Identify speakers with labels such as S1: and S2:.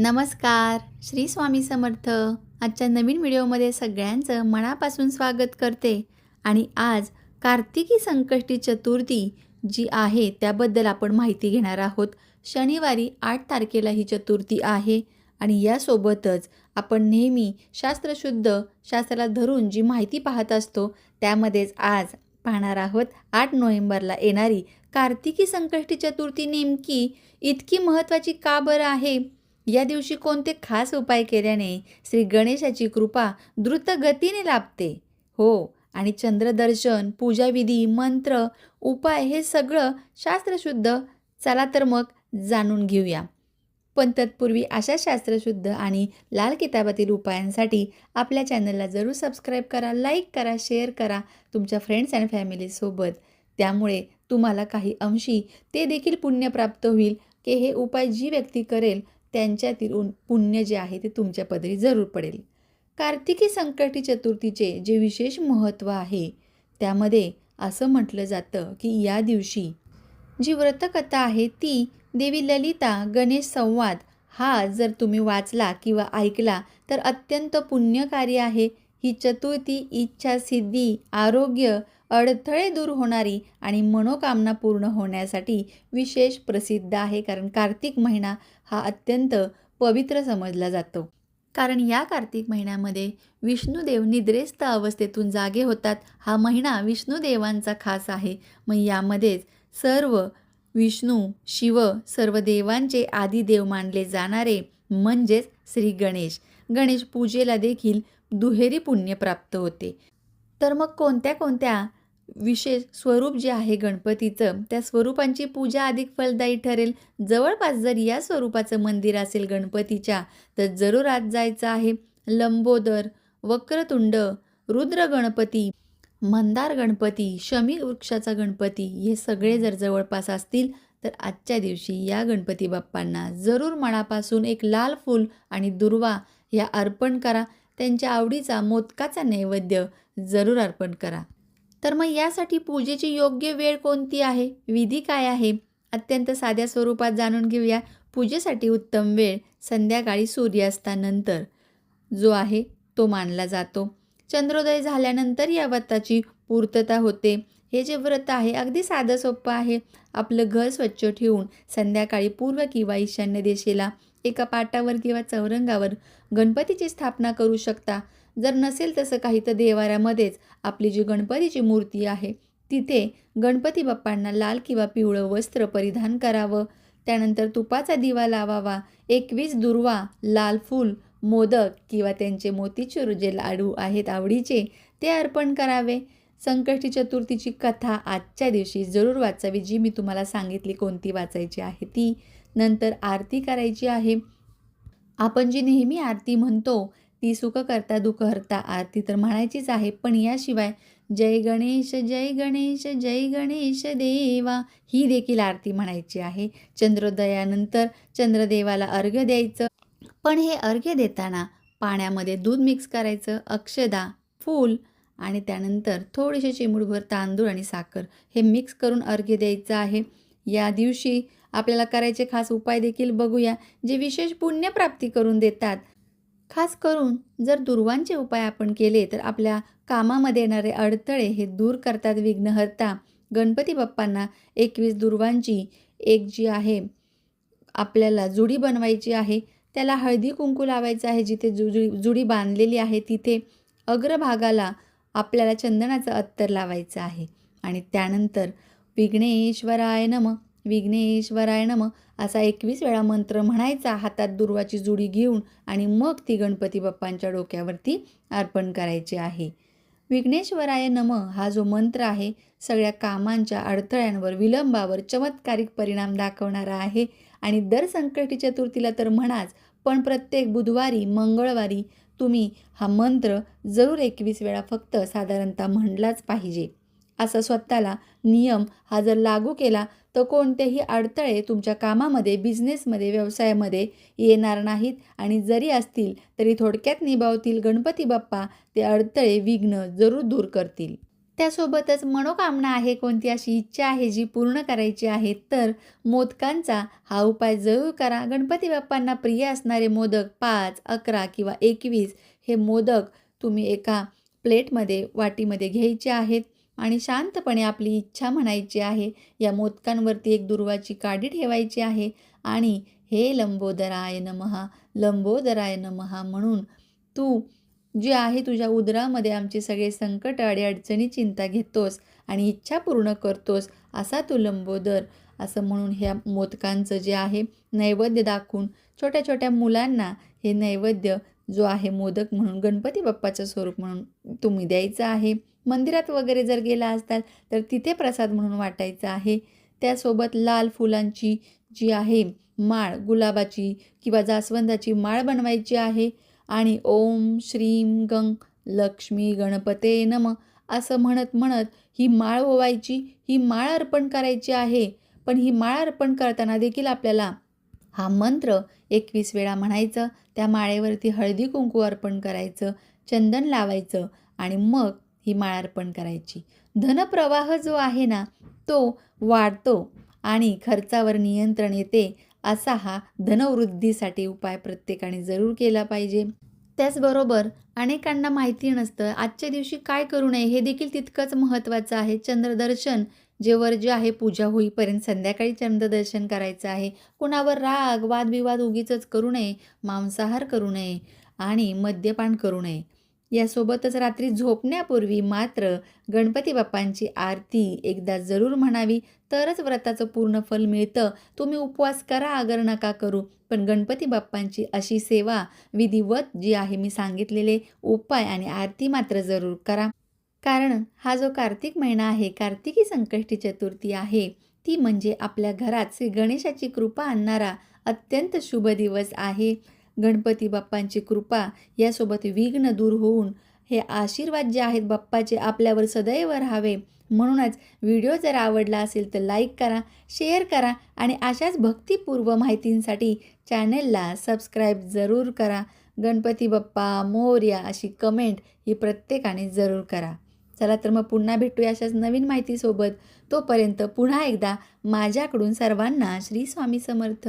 S1: नमस्कार श्री स्वामी समर्थ. आजच्या नवीन व्हिडिओमध्ये सगळ्यांचं मनापासून स्वागत करते. आणि आज कार्तिकी संकष्टी चतुर्थी जी आहे त्याबद्दल आपण माहिती घेणार आहोत. शनिवारी आठ तारखेला ही चतुर्थी आहे आणि यासोबतच आपण नेहमी शास्त्रशुद्ध शास्त्राला धरून जी माहिती पाहत असतो त्यामध्येच आज पाहणार आहोत आठ नोव्हेंबरला येणारी कार्तिकी संकष्टी चतुर्थी नेमकी इतकी महत्त्वाची का बरं आहे? या दिवशी कोणते खास उपाय केल्याने श्री गणेशाची कृपा द्रुत गतीने लाभते? हो आणि चंद्रदर्शन पूजाविधी मंत्र उपाय हे सगळं शास्त्रशुद्ध. चला तर मग जाणून घेऊया. पण तत्पूर्वी अशा शास्त्रशुद्ध आणि लाल किताबातील उपायांसाठी आपल्या चॅनलला जरूर सबस्क्राईब करा लाईक करा शेअर करा तुमच्या फ्रेंड्स अँड फॅमिलीसोबत त्यामुळे तुम्हाला काही अंशी ते देखील पुण्य प्राप्त होईल की हे उपाय जी व्यक्ती करेल त्यांच्यातील उन- पुण्य जे आहे ते तुमच्या पदरी जरूर पडेल. कार्तिकी संकटी चतुर्थीचे जे विशेष महत्त्व आहे त्यामध्ये असं म्हटलं जातं की या दिवशी जी व्रतकथा आहे ती देवी ललिता गणेश संवाद हा जर तुम्ही वाचला किंवा ऐकला तर अत्यंत पुण्यकारी आहे. ही चतुर्थी इच्छासिद्धी आरोग्य अडथळे दूर होणारी आणि मनोकामना पूर्ण होण्यासाठी विशेष प्रसिद्ध आहे कारण कार्तिक महिना हा अत्यंत पवित्र समजला जातो. कारण या कार्तिक महिन्यामध्ये विष्णुदेव निद्रेस्त अवस्थेतून जागे होतात. हा महिना विष्णुदेवांचा खास आहे. मग यामध्येच सर्व विष्णू शिव सर्व देवांचे आदिदेव मानले जाणारे म्हणजेच श्री गणेश. गणेश पूजेला देखील दुहेरी पुण्य प्राप्त होते. तर मग कोणत्या कोणत्या विशेष स्वरूप जे आहे गणपतीचं त्या स्वरूपांची पूजा अधिक फलदायी ठरेल? जवळपास जर या स्वरूपाचं मंदिर असेल गणपतीच्या तर जरूर आत जायचं आहे. लंबोदर वक्रतुंड रुद्र गणपती मंदार गणपती शमी वृक्षाचा गणपती हे सगळे जर जवळपास असतील तर आजच्या दिवशी या गणपती बाप्पांना जरूर मनापासून एक लाल फूल आणि दुर्वा या अर्पण करा. त्यांच्या आवडीचा मोदकाचा नैवेद्य जरूर अर्पण करा. तर मग यासाठी पूजेची योग्य वेळ कोणती आहे? विधी काय आहे? अत्यंत साध्या स्वरूपात जाणून घेऊया. पूजेसाठी उत्तम वेळ संध्याकाळी सूर्यास्तानंतर. जो आहे तो मानला जातो. चंद्रोदय झाल्यानंतर या व्रताची पूर्तता होते. हे जे व्रत आहे अगदी साधं सोपं आहे. आपलं घर स्वच्छ ठेवून संध्याकाळी पूर्व किंवा ईशान्य दिशेला एका पाटावर किंवा चौरंगावर गणपतीची स्थापना करू शकता. जर नसेल तसं काही तर देवाऱ्यामध्येच आपली जी गणपतीची मूर्ती आहे तिथे गणपती बाप्पांना लाल किंवा पिवळं वस्त्र परिधान करावं. त्यानंतर तुपाचा दिवा लावावा. एकवीस दुर्वा लाल फूल मोदक किंवा त्यांचे मोतीचूर जे लाडू आहेत आवडीचे ते अर्पण करावे. संकष्टी चतुर्थीची कथा आजच्या दिवशी जरूर वाचावी जी मी तुम्हाला सांगितली कोणती वाचायची आहे ती. नंतर आरती करायची आहे. आपण जी नेहमी आरती म्हणतो ती सुख करता दुःख हरता आरती तर म्हणायचीच आहे. पण याशिवाय जय गणेश जय गणेश जय गणेश देवा ही देखील आरती म्हणायची आहे. चंद्रोदयानंतर चंद्रदेवाला अर्घ्य द्यायचं. पण हे अर्घ्य देताना पाण्यामध्ये दूध मिक्स करायचं अक्षदा फूल आणि त्यानंतर थोडेसे चिमुडभर तांदूळ आणि साखर हे मिक्स करून अर्घ्य द्यायचं आहे. या दिवशी आपल्याला करायचे खास उपाय देखील बघूया जे विशेष पुण्यप्राप्ती करून देतात. खास करून जर दुर्वांचे उपाय आपण केले तर आपल्या कामामध्ये येणारे अडथळे हे दूर करतात विघ्नहर्ता. गणपती बाप्पांना एकवीस दुर्वांची एक जी आहे आपल्याला जुडी बनवायची आहे त्याला हळदी कुंकू लावायचं आहे जिथे जुडी जुडी बांधलेली आहे तिथे अग्रभागाला आपल्याला चंदनाचं अत्तर लावायचं आहे. आणि त्यानंतर विघ्नेश्वराय नम विघ्नेश्वराय नम असा एकवीस वेळा मंत्र म्हणायचा. हातात दुर्वाची जुडी घेऊन आणि मग ती गणपती बाप्पांच्या डोक्यावरती अर्पण करायची आहे. विघ्नेश्वराय नम हा जो मंत्र आहे सगळ्या कामांच्या अडथळ्यांवर विलंबावर चमत्कारिक परिणाम दाखवणारा आहे. आणि दर संकटी चतुर्थीला तर म्हणाच पण प्रत्येक बुधवारी मंगळवारी तुम्ही हा मंत्र जरूर एकवीस वेळा फक्त साधारणतः म्हणलाच पाहिजे. असा स्वतःला नियम हा जर लागू केला तर कोणतेही अडथळे तुमच्या कामामध्ये बिझनेसमध्ये व्यवसायामध्ये येणार नाहीत. आणि जरी असतील तरी थोडक्यात निभावतील गणपती बाप्पा ते अडथळे विघ्न जरूर दूर करतील. त्यासोबतच मनोकामना आहे कोणती अशी इच्छा आहे जी पूर्ण करायची आहे तर मोदकांचा हा उपाय जरूर करा. गणपती बाप्पांना प्रिय असणारे मोदक पाच अकरा किंवा एकवीस हे मोदक तुम्ही एका प्लेटमध्ये वाटीमध्ये घ्यायचे आहेत. आणि शांतपणे आपली इच्छा म्हणायची आहे. या मोदकांवरती एक दुर्वाची काडी ठेवायची आहे. आणि हे लंबोदराय नमहा लंबोदराय नमहा म्हणून तू जे आहे तुझ्या उदरामध्ये आमचे सगळे संकट अडीअडचणी चिंता घेतोस आणि इच्छा पूर्ण करतोस असा तू लंबोदर. असं म्हणून ह्या मोदकांचं जे आहे नैवेद्य दाखवून छोट्या छोट्या मुलांना हे नैवेद्य जो आहे मोदक म्हणून गणपती बाप्पाचं स्वरूप म्हणून तुम्ही द्यायचं आहे. मंदिरात वगैरे जर गेला असताल तर तिथे प्रसाद म्हणून वाटायचा आहे. त्यासोबत लाल फुलांची जी आहे माळ गुलाबाची किंवा जास्वंदाची माळ बनवायची आहे. आणि ओम श्रीम गंग लक्ष्मी गणपते नम असं म्हणत म्हणत ही माळ ओवायची ही माळ अर्पण करायची आहे. पण ही माळ अर्पण करताना देखील आपल्याला हा मंत्र एकवीस वेळा म्हणायचं त्या माळेवरती हळदी कुंकू अर्पण करायचं चंदन लावायचं आणि मग ही माळ अर्पण करायची. धनप्रवाह जो आहे ना तो वाढतो आणि खर्चावर नियंत्रण येते असा हा धनवृद्धीसाठी उपाय प्रत्येकाने जरूर केला पाहिजे. त्याचबरोबर अनेकांना माहिती नसतं आजच्या दिवशी काय करू नये हे देखील तितकंच महत्त्वाचं आहे. चंद्रदर्शन जेवर जे आहे पूजा होईपर्यंत संध्याकाळी चंद्रदर्शन करायचं आहे. कुणावर राग वादविवाद उगीच करू नये मांसाहार करू नये आणि मद्यपान करू नये. यासोबतच रात्री झोपण्यापूर्वी मात्र गणपती बाप्पांची आरती एकदा जरूर म्हणावी तरच व्रताचं पूर्ण फल मिळतं. तुम्ही उपवास करा अगर नका करू. पण गणपती बाप्पांची अशी सेवा विधिवत जी आहे मी सांगितलेले उपाय आणि आरती मात्र जरूर करा. कारण हा जो कार्तिक महिना आहे कार्तिकी संकष्टी चतुर्थी आहे ती म्हणजे आपल्या घरात श्री गणेशाची कृपा आणणारा अत्यंत शुभ दिवस आहे. गणपती बाप्पांची कृपा यासोबत विघ्न दूर होऊन हे आशीर्वाद जे आहेत बाप्पाचे आपल्यावर सदैव राहावे. म्हणूनच व्हिडिओ जर आवडला असेल तर लाईक करा शेअर करा आणि अशाच भक्तिपूर्व माहितींसाठी चॅनलला सबस्क्राईब जरूर करा. गणपती बाप्पा मोर्या अशी कमेंट ही प्रत्येकाने जरूर करा. चला तर मग पुन्हा भेटूया अशाच नवीन माहितीसोबत. तोपर्यंत पुन्हा एकदा माझ्याकडून सर्वांना श्री स्वामी समर्थ.